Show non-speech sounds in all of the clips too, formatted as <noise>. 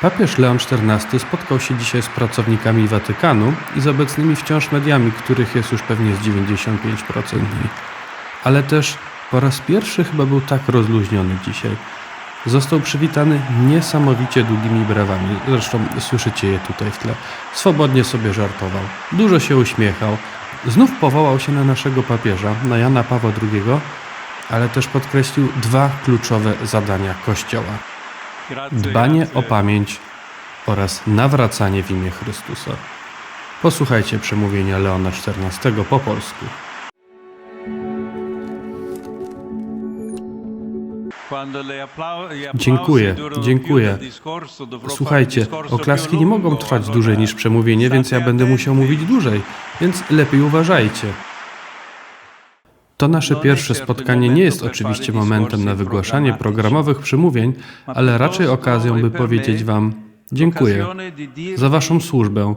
Papież Leon XIV spotkał się dzisiaj z pracownikami Watykanu i z obecnymi wciąż mediami, których jest już pewnie z 95% mniej. Ale też po raz pierwszy chyba był tak rozluźniony dzisiaj. Został przywitany niesamowicie długimi brawami. Zresztą słyszycie je tutaj w tle. Swobodnie sobie żartował. Dużo się uśmiechał. Znów powołał się na naszego papieża, na Jana Pawła II, ale też podkreślił dwa kluczowe zadania Kościoła dbanie o pamięć oraz nawracanie w imię Chrystusa. Posłuchajcie przemówienia Leona XIV po polsku. Dziękuję, dziękuję. Słuchajcie, oklaski nie mogą trwać dłużej niż przemówienie, więc ja będę musiał mówić dłużej, więc lepiej uważajcie. To nasze pierwsze spotkanie nie jest oczywiście momentem na wygłaszanie programowych przemówień, ale raczej okazją, by powiedzieć Wam dziękuję za Waszą służbę.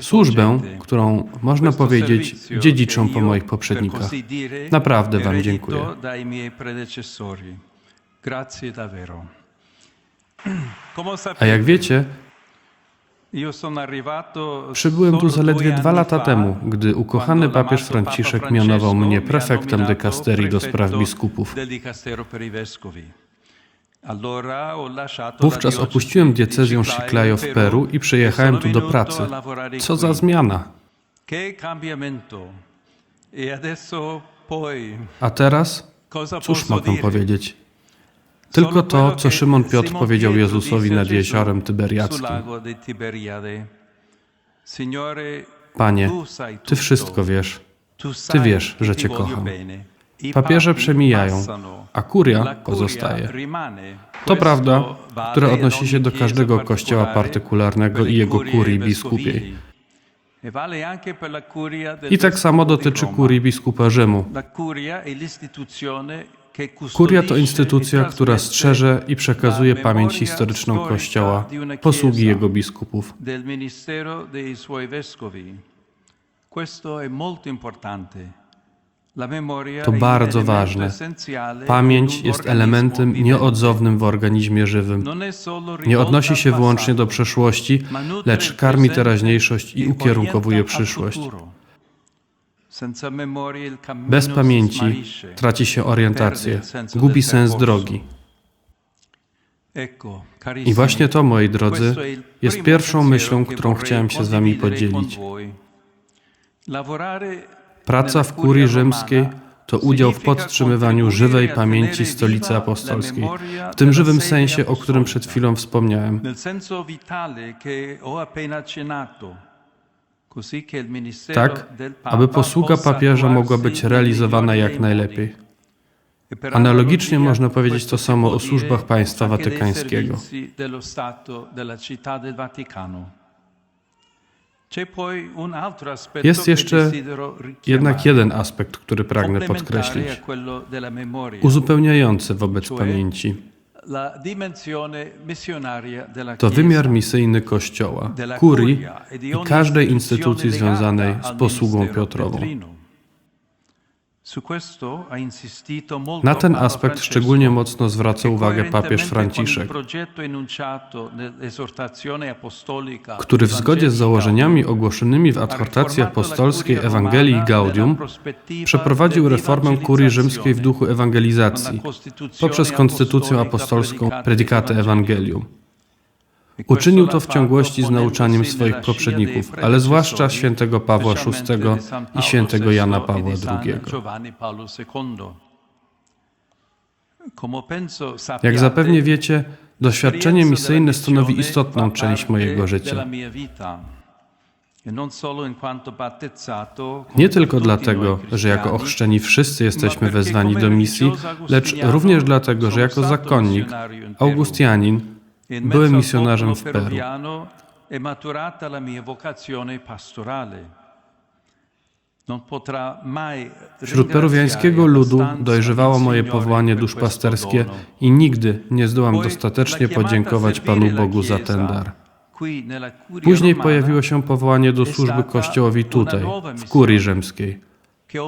Służbę, którą można powiedzieć dziedziczą po moich poprzednikach. Naprawdę Wam dziękuję. <clears throat> A jak wiecie, Przybyłem tu zaledwie dwa lata temu, gdy ukochany papież Franciszek mianował mnie prefektem dekasterii do spraw biskupów. Wówczas opuściłem diecezję Chiclayo w Peru i przyjechałem tu do pracy. Co za zmiana! A teraz? Cóż mogę powiedzieć? Tylko to, co Szymon Piotr powiedział Jezusowi nad jeziorem Tyberiackim. Panie, Ty wszystko wiesz. Ty wiesz, że Cię kocham. Papieże przemijają, a kuria pozostaje. To prawda, która odnosi się do każdego kościoła partykularnego i jego kurii biskupiej. I tak samo dotyczy kurii biskupa Rzymu. Kuria to instytucja, która strzeże i przekazuje pamięć historyczną Kościoła, posługi jego biskupów. To bardzo ważne. Pamięć jest elementem nieodzownym w organizmie żywym. Nie odnosi się wyłącznie do przeszłości, lecz karmi teraźniejszość i ukierunkowuje przyszłość. Bez pamięci traci się orientację, gubi sens drogi. I właśnie to, moi drodzy, jest pierwszą myślą, którą chciałem się z Wami podzielić. Praca w kurii rzymskiej to udział w podtrzymywaniu żywej pamięci stolicy apostolskiej, w tym żywym sensie, o którym przed chwilą wspomniałem. Tak, aby posługa papieża mogła być realizowana jak najlepiej. Analogicznie można powiedzieć to samo o służbach państwa watykańskiego. Jest jeszcze jednak jeden aspekt, który pragnę podkreślić, uzupełniający wobec pamięci. To wymiar misyjny Kościoła, kurii i każdej instytucji związanej z posługą Piotrową. Na ten aspekt szczególnie mocno zwraca uwagę papież Franciszek, który w zgodzie z założeniami ogłoszonymi w adhortacji apostolskiej Ewangelii Gaudium przeprowadził reformę kurii rzymskiej w duchu ewangelizacji poprzez konstytucję apostolską Predicate Evangelium. Uczynił to w ciągłości z nauczaniem swoich poprzedników, ale zwłaszcza świętego Pawła VI i świętego Jana Pawła II. Jak zapewnie wiecie, doświadczenie misyjne stanowi istotną część mojego życia. Nie tylko dlatego, że jako ochrzczeni wszyscy jesteśmy wezwani do misji, lecz również dlatego, że jako zakonnik, Augustianin, byłem misjonarzem w Peru. Wśród peruwiańskiego ludu dojrzewało moje powołanie duszpasterskie i nigdy nie zdołam dostatecznie podziękować Panu Bogu za ten dar. Później pojawiło się powołanie do służby Kościołowi tutaj, w kurii rzymskiej.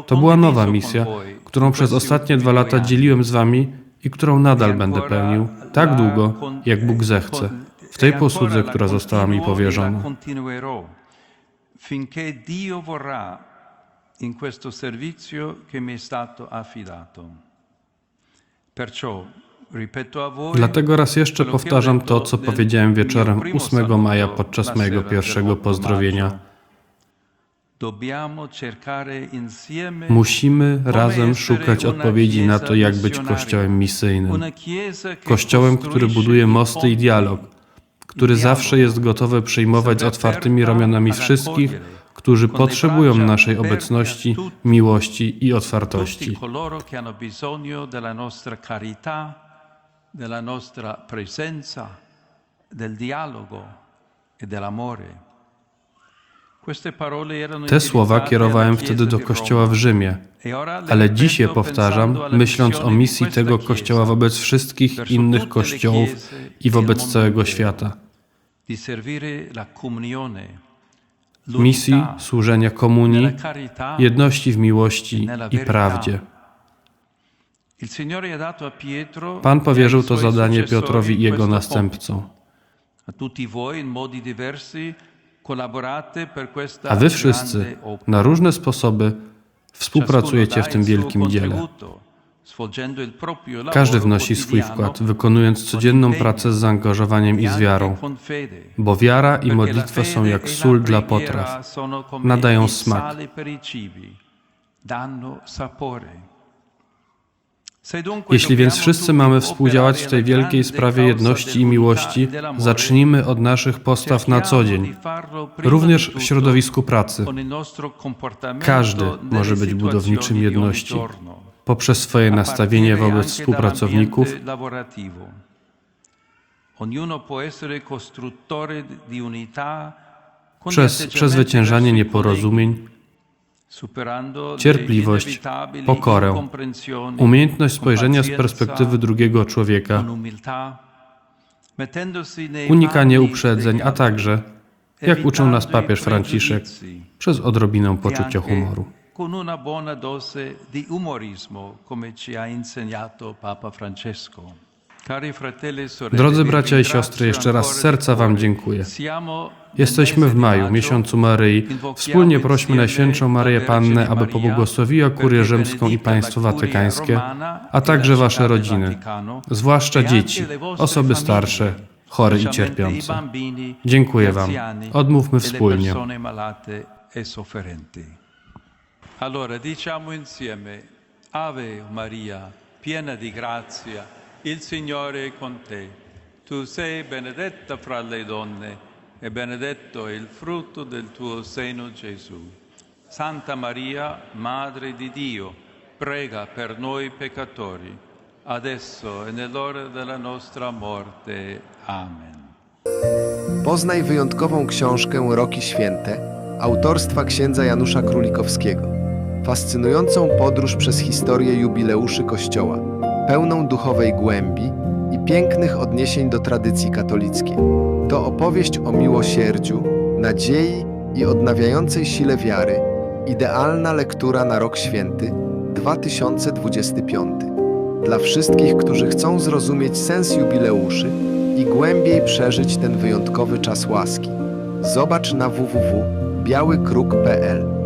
To była nowa misja, którą przez ostatnie dwa lata dzieliłem z Wami i którą nadal będę pełnił tak długo, jak Bóg zechce, w tej posłudze, która została mi powierzona. Finché Dio vorrà in questo servizio che mi è stato affidato. Perciò Dlatego raz jeszcze powtarzam to, co powiedziałem wieczorem 8 maja podczas mojego pierwszego pozdrowienia. Musimy razem szukać odpowiedzi na to, jak być kościołem misyjnym. Kościołem, który buduje mosty i dialog, który zawsze jest gotowy przyjmować z otwartymi ramionami wszystkich, którzy potrzebują naszej obecności, miłości i otwartości. della nostra presenza, del dialogo e dell'amore. Te słowa kierowałem wtedy do kościoła w. Rzymie, E ale dziś je powtarzam, myśląc o misji tego kościoła wobec wszystkich innych kościołów i wobec całego świata. Misji służenia komunii, jedności w miłości i prawdzie. Pan e powierzył to zadanie Piotrowi i jego następcom. A wy wszyscy na różne sposoby współpracujecie w tym wielkim dziele. Każdy wnosi swój wkład, wykonując codzienną pracę z zaangażowaniem i z wiarą, bo wiara i modlitwa są jak sól dla potraw. Nadają smak. Jeśli więc wszyscy mamy współdziałać w tej wielkiej sprawie jedności i miłości, zacznijmy od naszych postaw na co dzień, również w środowisku pracy. Każdy może być budowniczym jedności poprzez swoje nastawienie wobec współpracowników, przez przezwyciężanie nieporozumień, cierpliwość, pokorę, umiejętność spojrzenia z perspektywy drugiego człowieka, unikanie uprzedzeń, a także, jak uczył nas papież Franciszek, przez odrobinę poczucia humoru. Con una buona dose di umorismo, come ci ha insegnato Papa Francesco. Drodzy bracia i siostry, jeszcze raz z serca Wam dziękuję. Jesteśmy w maju, miesiącu Maryi. Wspólnie prośmy Najświętszą Maryję Pannę, aby pobłogosławiła Kurię Rzymską i państwo watykańskie, a także Wasze rodziny, zwłaszcza dzieci, osoby starsze, chore i cierpiące. Dziękuję Wam. Odmówmy wspólnie. Allora diciamo insieme, Ave Maria, piena di grazia, il Signore è con te. Tu sei benedetta fra le donne e benedetto è il frutto del tuo seno Gesù. Santa Maria, Madre di Dio, prega per noi peccatori, adesso e nell'ora della nostra morte. Amen. Poznaj wyjątkową książkę Roki Święte autorstwa księdza Janusza Królikowskiego. Fascynującą podróż przez historię jubileuszy Kościoła, pełną duchowej głębi i pięknych odniesień do tradycji katolickiej. To opowieść o miłosierdziu, nadziei i odnawiającej sile wiary. Idealna lektura na rok święty 2025. Dla wszystkich, którzy chcą zrozumieć sens jubileuszy i głębiej przeżyć ten wyjątkowy czas łaski. Zobacz na www.białykruk.pl.